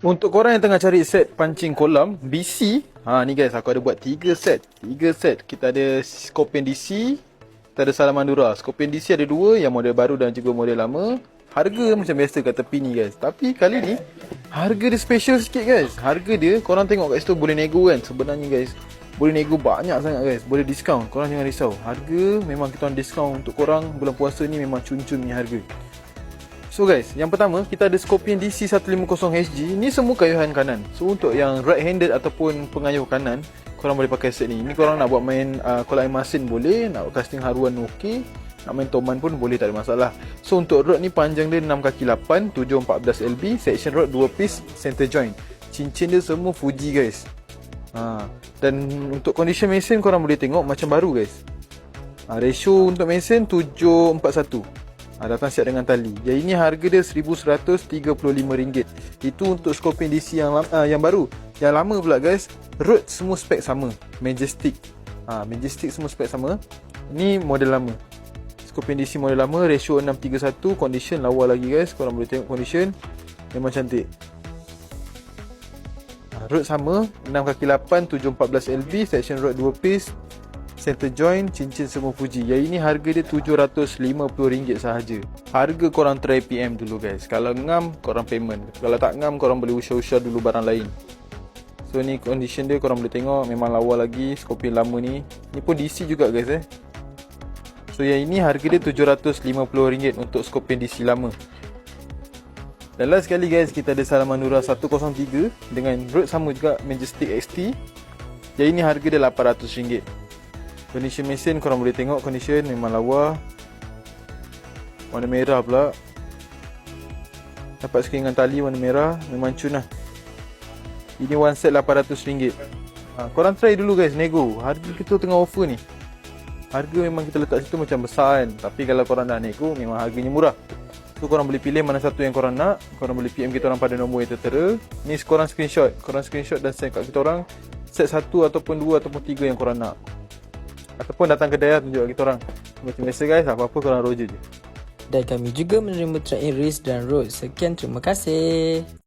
Untuk korang yang tengah cari set pancing kolam BC ha, Ni guys aku ada buat 3 set. 3 set. Kita ada Scorpion DC Kita ada Salamandura. Scorpion DC ada 2 Yang model baru dan juga model lama. Harga macam biasa kat tepi ni guys. Tapi kali ni Harga dia special sikit guys. Harga dia korang tengok kat situ boleh nego kan? Sebenarnya guys Boleh nego banyak sangat guys. Boleh diskaun Korang jangan risau. Harga memang kita orang diskaun untuk korang Bulan puasa ni memang cun-cun ni harga So guys, yang pertama kita ada Scorpion DC150HG Ni semua kayuhan kanan. So untuk yang right handed ataupun pengayuh kanan Korang boleh pakai set ni. Ni korang nak buat main uh, kolam air masin boleh Nak casting haruan okey Nak main toman pun boleh tak ada masalah. So untuk rod ni panjang dia 6 kaki 8 714 LB Section rod 2 piece center joint. Cincin dia semua Fuji guys. Ha. Dan untuk condition mesin korang boleh tengok macam baru guys. Ha, Ratio untuk mesin 741 Ha, datang siap dengan tali. Yang ini harga dia RM1,135. Itu untuk Scorpion DC yang uh, yang baru. Yang lama pula guys, road semua spek sama. Majestic. Ha, Majestic semua spek sama. Ini model lama. Scorpion DC model lama, ratio 631, condition lawa lagi guys. Korang boleh tengok condition. Memang cantik. Ha, road sama, 6 kaki 8, 714 LB, section road 2 piece, center joint, cincin semua Fuji. Yang ini harga dia RM750 sahaja. Harga korang try PM dulu guys. Kalau ngam, korang payment. Kalau tak ngam, korang boleh usah-usah dulu barang lain. So ni condition dia korang boleh tengok memang lawa lagi Scorpion lama ni. Ni pun DC juga guys eh. So yang ini harga dia RM750 untuk Scorpion DC lama. Dan last sekali guys kita ada Salamandura 103 dengan road sama juga Majestic XT. Yang ini harga dia RM800. Condition mesin korang boleh tengok condition memang lawa. Warna merah pula. Dapat skrin dengan tali warna merah Memang cun lah. Ini one set RM800 ha, Korang try dulu guys nego. Harga kita tengah offer ni. Harga memang kita letak situ macam besar kan. Tapi kalau korang nak nego memang harganya murah. So korang boleh pilih mana satu yang korang nak. Korang boleh PM kita orang pada nombor yang tertera. Ni korang screenshot. Korang screenshot dan send kat kita orang. Set satu ataupun dua ataupun tiga yang korang nak Ataupun datang kedai lah tunjuk kita orang Macam biasa guys Apa-apa korang roger je Dan kami juga menerima trade in risk dan road. Sekian terima kasih.